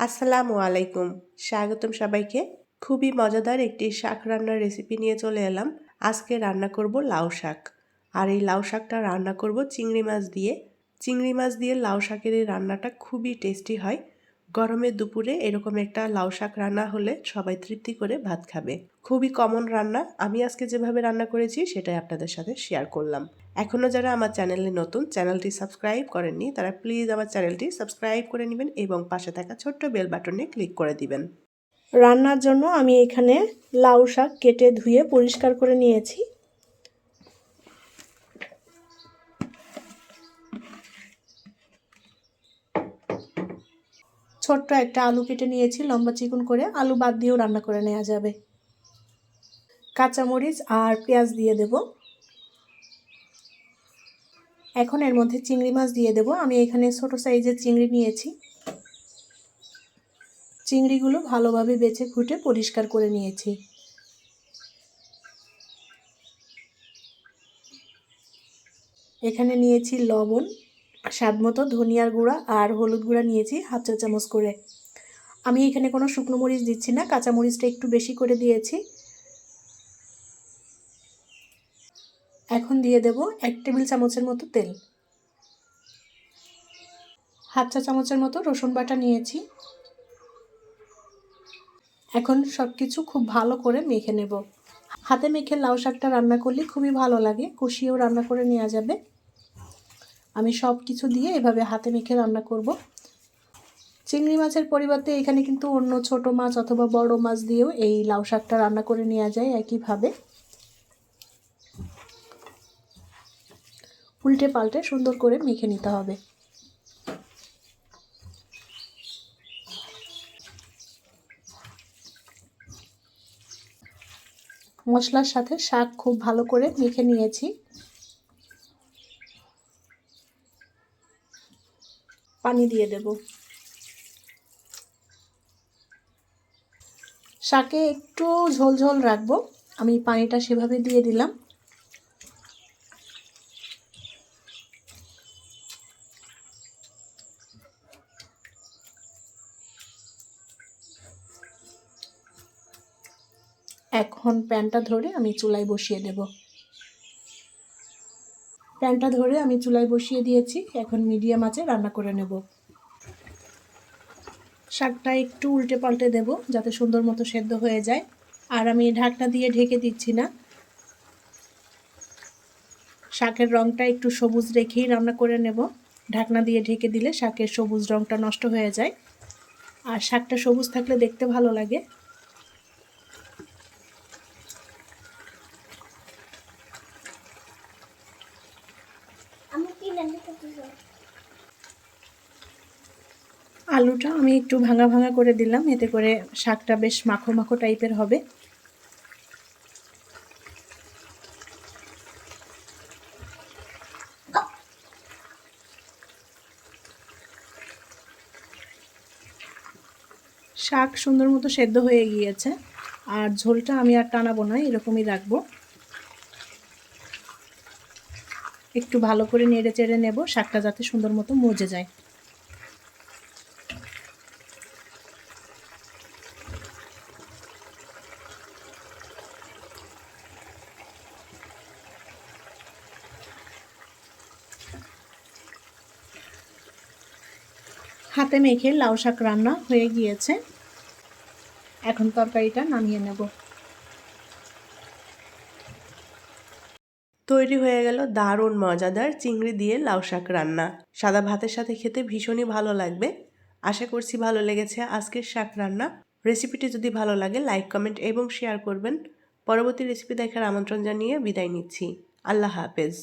আসসালামু আলাইকুম। স্বাগতম সবাইকে। খুবই মজাদার একটি শাক রান্নার রেসিপি নিয়ে চলে এলাম। আজকে রান্না করব লাউ শাক। আর এই লাউ শাকটা রান্না করব চিংড়ি মাছ দিয়ে। চিংড়ি মাছ দিয়ে লাউ শাকের এই রান্নাটা খুবই টেস্টি হয়। গরমের দুপুরে এরকম একটা লাউ শাক রান্না হলে সবাই তৃপ্তি করে ভাত খাবে। খুবই কমন রান্না। আমি আজকে যেভাবে রান্না করেছি সেটাই আপনাদের সাথে শেয়ার করলাম। এখনও যারা আমার চ্যানেলে নতুন চ্যানেলটি সাবস্ক্রাইব করেননি, তারা প্লিজ আমার চ্যানেলটি সাবস্ক্রাইব করে নেবেন এবং পাশে থাকা ছোট্ট বেল বাটনে ক্লিক করে দিবেন। রান্নার জন্য আমি এখানে লাউ শাক কেটে ধুয়ে পরিষ্কার করে নিয়েছি। ছোট্ট একটা আলু কেটে নিয়েছি, লম্বা চিকন করে। আলু বাদ দিয়েও রান্না করে নেওয়া যাবে। কাঁচামরিচ আর পেঁয়াজ দিয়ে দেব। এখন এর মধ্যে চিংড়ি মাছ দিয়ে দেব। আমি এখানে ছোট সাইজের চিংড়ি নিয়েছি। চিংড়িগুলো ভালোভাবে বেছে খুঁটে পরিষ্কার করে নিয়েছি। এখানে নিয়েছি লবণ। স্বাদ মতো ধনিয়ার গুঁড়া আর হলুদ গুঁড়া নিয়েছি, হাফ চা চামচ করে। আমি এখানে কোনো শুকনো মরিচ দিচ্ছি না, কাঁচা মরিচটা একটু বেশি করে দিয়েছি। এখন দিয়ে দেব এক টেবিল চামচের মতো তেল। হাফ চা চামচের মতো রসুন বাটা নিয়েছি। এখন সব কিছু খুব ভালো করে মেখে নেব। হাতে মেখে লাউ শাকটা রান্না করলে খুবই ভালো লাগে, কষিয়েও রান্না করে নেওয়া যাবে। আমি সব কিছু দিয়ে এভাবে হাতে মেখে রান্না করব। চিংড়ি মাছের পরিবর্তে এখানে কিন্তু অন্য ছোট মাছ অথবা বড় মাছ দিয়েও এই লাউ শাকটা রান্না করে নেওয়া যায় একইভাবে। উল্টে পাল্টে সুন্দর করে মেখে নিতে হবে। মশলার সাথে শাক খুব ভালো করে মেখে নিয়েছি। পানি দিয়ে দেব। শাকে একটু ঝোল ঝোল রাখব। আমি পানিটা সেভাবে দিয়ে দিলাম। এখন প্যানটা ধরে আমি চুলায় বসিয়ে দেব। প্যানটা ধরে আমি চুলায় বসিয়ে দিয়েছি। এখন মিডিয়াম আঁচে রান্না করে নেব। শাকটা একটু উল্টে পাল্টে দেব যাতে সুন্দর মতো সেদ্ধ হয়ে যায়। আর আমি ঢাকনা দিয়ে ঢেকে দিচ্ছি না। শাকের রঙটা একটু সবুজ রেখেই রান্না করে নেব। ঢাকনা দিয়ে ঢেকে দিলে শাকের সবুজ রঙটা নষ্ট হয়ে যায়। আর শাকটা সবুজ থাকলে দেখতে ভালো লাগে। আলুটা আমি একটু ভাঙা ভাঙা করে দিলাম, এতে করে শাকটা বেশ মাখো মাখো টাইপের হবে। শাক সুন্দর মতো সেদ্ধ হয়ে গিয়েছে, আর ঝোলটা আমি আর টানাবো না, এরকমই রাখব। একটু ভালো করে নেড়ে চেড়ে নেব, শাকটা যাতে সুন্দর মতো মজে যায়। হাতে মেখে লাউ শাক রান্না হয়ে গিয়েছে। এখন তরকারিটা নামিয়ে নেব। তৈরি হয়ে গেল দারুণ মজাদার চিংড়ি দিয়ে লাউ শাক রান্না। সাদা ভাতের সাথে খেতে ভীষণই ভালো লাগবে। আশা করছি ভালো লেগেছে আজকের শাক রান্না। রেসিপিটি যদি ভালো লাগে, লাইক, কমেন্ট এবং শেয়ার করবেন। পরবর্তী রেসিপি দেখার আমন্ত্রণ জানিয়ে বিদায় নিচ্ছি। আল্লাহ হাফেজ।